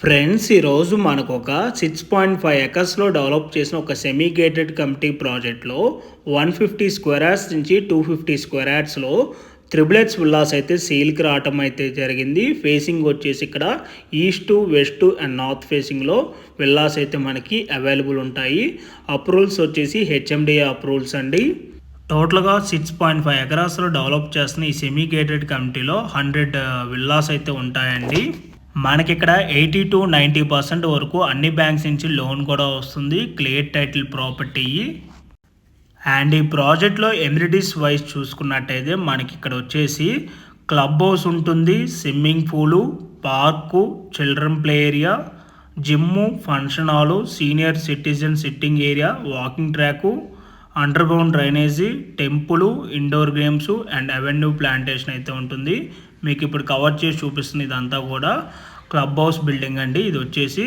Friends ఈరోజు మనకు ఒక సిక్స్ పాయింట్ ఫైవ్ ఎకర్స్లో డెవలప్ చేసిన ఒక సెమీ గేటెడ్ కమిటీ ప్రాజెక్ట్లో వన్ ఫిఫ్టీ స్క్వేర్ యార్డ్స్ నుంచి టూ ఫిఫ్టీ స్క్వేర్ యార్డ్స్లో త్రిబులెట్స్ విల్లాస్ అయితే సేల్కి రావటం అయితే జరిగింది. ఫేసింగ్ వచ్చేసి ఇక్కడ ఈస్ట్ వెస్ట్ అండ్ నార్త్ ఫేసింగ్లో విల్లాస్ అయితే మనకి అవైలబుల్ ఉంటాయి. అప్రూవల్స్ వచ్చేసి హెచ్ఎండిఏ అప్రూవల్స్ అండి. టోటల్గా సిక్స్ పాయింట్ ఫైవ్ ఎకరాస్లో డెవలప్ చేస్తున్న ఈ సెమీ గేటెడ్ కమిటీలో హండ్రెడ్ విల్లాస్ అయితే ఉంటాయండి. మనకి ఇక్కడ ఎయిటీ టు నైంటీ పర్సెంట్ వరకు అన్ని బ్యాంక్స్ నుంచి లోన్ కూడా వస్తుంది క్లియర్ టైటిల్ ప్రాపర్టీ. అండ్ ఈ ప్రాజెక్ట్లో ఎమ్యూనిటీస్ వైజ్ చూసుకున్నట్టయితే మనకి ఇక్కడ వచ్చేసి క్లబ్ హౌస్ ఉంటుంది swimming pool park children play area gym function hall senior citizen sitting area walking track underground drainage temple indoor games and avenue plantation అయితే ఉంటుంది. మీకు ఇప్పుడు కవర్ చేసి చూపిస్తుంది ఇదంతా కూడా. క్లబ్ హౌస్ బిల్డింగ్ అండి. ఇది వచ్చేసి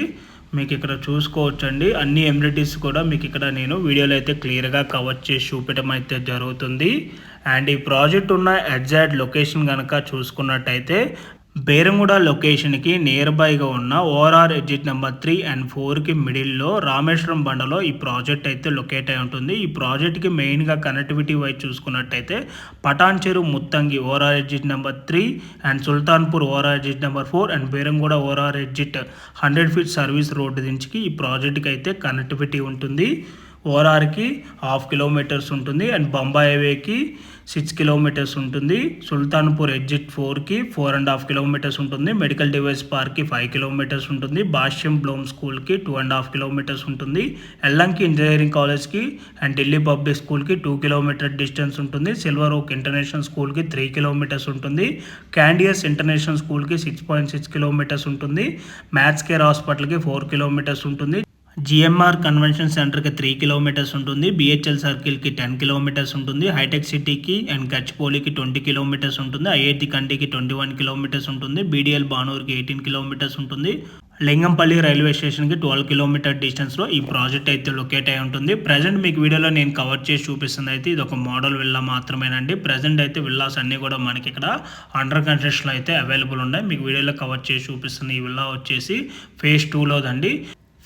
మీకు ఇక్కడ చూసుకోవచ్చండి. అన్ని ఎమ్యూనిటీస్ కూడా మీకు ఇక్కడ నేను వీడియోలో అయితే క్లియర్గా కవర్ చేసి చూపించడం అయితే జరుగుతుంది. అండ్ ఈ ప్రాజెక్ట్ ఉన్న ఎగ్జాక్ట్ లొకేషన్ కనుక చూసుకున్నట్టయితే బేరంగూడ లొకేషన్కి నియర్బైగా ఉన్న ORR exit number three and ఫోర్కి మిడిల్లో రామేశ్వరం బండలో ఈ ప్రాజెక్ట్ అయితే లొకేట్ అయి ఉంటుంది. ఈ ప్రాజెక్ట్కి మెయిన్గా కనెక్టివిటీ వైజ్ చూసుకున్నట్టయితే Patancheru Muthangi ORR exit number three and Sultanpur ORR exit number four and Beeramguda ORR exit hundred feet service road దించికి ఈ ప్రాజెక్ట్కి అయితే కనెక్టివిటీ ఉంటుంది. ఓరార్కి హాఫ్ కిలోమీటర్స్ ఉంటుంది అండ్ బొంబాయి హైవేకి సిక్స్ కిలోమీటర్స్ ఉంటుంది. సుల్తాన్పూర్ ఎగ్జిట్ ఫోర్కి ఫోర్ అండ్ హాఫ్ కిలోమీటర్స్ ఉంటుంది. మెడికల్ డివైస్ పార్క్కి ఫైవ్ కిలోమీటర్స్ ఉంటుంది. భాష్యం బ్లోమ్ స్కూల్కి టూ అండ్ హాఫ్ కిలోమీటర్స్ ఉంటుంది. ఎల్లంకి ఇంజనీరింగ్ కాలేజ్కి అండ్ ఢిల్లీ పబ్లిక్ స్కూల్కి టూ కిలోమీటర్ డిస్టెన్స్ ఉంటుంది. సిల్వర్ ఓక్ ఇంటర్నేషనల్ స్కూల్కి త్రీ కిలోమీటర్స్ ఉంటుంది. క్యాండియస్ ఇంటర్నేషనల్ స్కూల్కి సిక్స్ పాయింట్ సిక్స్ కిలోమీటర్స్ ఉంటుంది. మ్యాథ్స్ కేర్ హాస్పిటల్కి ఫోర్ కిలోమీటర్స్ ఉంటుంది. జిఎంఆర్ కన్వెన్షన్ సెంటర్కి త్రీ కిలోమీటర్స్ ఉంటుంది. బిహెచ్ఎల్ సర్కిల్కి టెన్ కిలోమీటర్స్ ఉంటుంది. హైటెక్ సిటీకి అండ్ గచ్చిపోలికి ట్వంటీ కిలోమీటర్స్ ఉంటుంది. ఐఐటి కండికి ట్వంటీ వన్ కిలోమీటర్స్ ఉంటుంది. బీడిఎల్ బానూర్కి ఎయిటీన్ కిలోమీటర్స్ ఉంటుంది. లింగంపల్లి రైల్వే స్టేషన్కి ట్వెల్వ్ కిలోమీటర్ డిస్టెన్స్లో ఈ ప్రాజెక్ట్ అయితే లొకేట్ అయి ఉంటుంది. ప్రజెంట్ మీకు వీడియోలో నేను కవర్ చేసి చూపిస్తుంది అయితే ఇది ఒక మోడల్ విల్లా మాత్రమేనండి. ప్రజెంట్ అయితే విల్లాస్ అన్నీ కూడా మనకి ఇక్కడ అండర్ కన్స్ట్రక్షన్లో అయితే అవైలబుల్ ఉన్నాయి. మీకు వీడియోలో కవర్ చేసి చూపిస్తుంది ఈ విల్లా వచ్చేసి ఫేజ్ టూలోదండి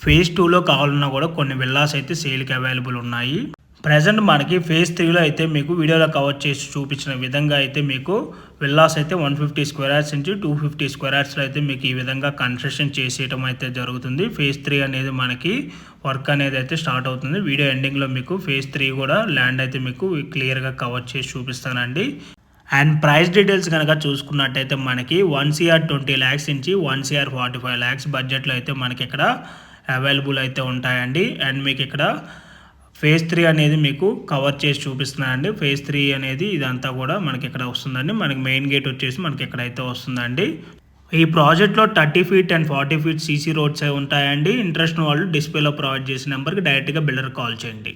ఫేజ్ టూలో కావాలన్నా కూడా కొన్ని విల్లాస్ అయితే సేల్కి అవైలబుల్ ఉన్నాయి. ప్రజెంట్ మనకి ఫేజ్ త్రీలో అయితే మీకు వీడియోలో కవర్ చేసి చూపించిన విధంగా అయితే మీకు విల్లాస్ అయితే వన్ ఫిఫ్టీ స్క్వేర్ యార్డ్స్ నుంచి టూ ఫిఫ్టీ స్క్వేర్ యార్డ్స్లో అయితే మీకు ఈ విధంగా కన్స్ట్రక్షన్ చేసేయటం అయితే జరుగుతుంది. ఫేజ్ త్రీ అనేది మనకి వర్క్ అనేది అయితే స్టార్ట్ అవుతుంది. వీడియో ఎండింగ్లో మీకు ఫేజ్ త్రీ కూడా ల్యాండ్ అయితే మీకు క్లియర్గా కవర్ చేసి చూపిస్తానండి. అండ్ ప్రైస్ డీటెయిల్స్ కనుక చూసుకున్నట్టయితే మనకి వన్ సిఆర్ ట్వంటీ ల్యాక్స్ నుంచి one CR forty five lakhs బడ్జెట్లో అయితే మనకి ఇక్కడ అవైలబుల్ అయితే ఉంటాయండి. అండ్ మీకు ఇక్కడ ఫేజ్ త్రీ అనేది మీకు కవర్ చేసి చూపిస్తున్నానండి. ఫేజ్ త్రీ అనేది ఇదంతా కూడా మనకి ఇక్కడ వస్తుందండి. మనకి మెయిన్ గేట్ వచ్చేసి మనకి ఎక్కడైతే వస్తుందండి. ఈ ప్రాజెక్ట్లో thirty feet and forty feet CC roads interest. Interest వాళ్ళు డిస్ప్లేలో ప్రొవైడ్ చేసిన నెంబర్కి డైరెక్ట్గా బిల్డర్ కాల్ చేయండి.